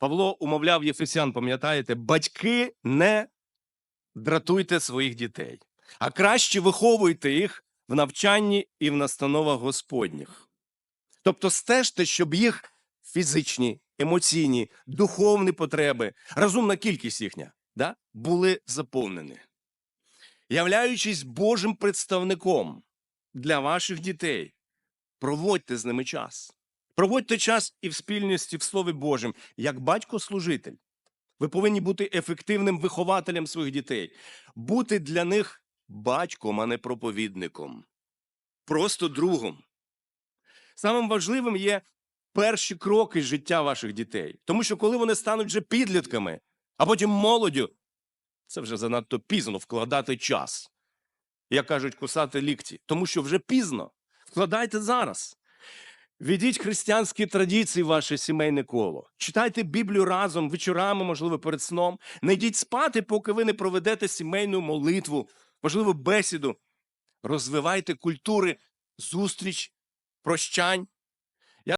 Павло умовляв Єфесян, пам'ятаєте, батьки не дратуйте своїх дітей, а краще виховуйте їх в навчанні і в настановах Господніх. Тобто стежте, щоб їх фізичні, емоційні, духовні потреби, розумна кількість їхня, да, були заповнені. Являючись Божим представником для ваших дітей, проводьте з ними час. Проводьте час і в спільності в Слові Божому, як батько-служитель. Ви повинні бути ефективним вихователем своїх дітей, бути для них батьком, а не проповідником, просто другом. Самим важливим є перші кроки життя ваших дітей. Тому що коли вони стануть вже підлітками, а потім молоддю, це вже занадто пізно вкладати час. Як кажуть, кусати лікті, тому що вже пізно. Вкладайте зараз. Ведіть християнські традиції в ваше сімейне коло. Читайте Біблію разом, вечорами, можливо, перед сном. Не йдіть спати, поки ви не проведете сімейну молитву, можливо, бесіду. Розвивайте культури зустріч, прощань,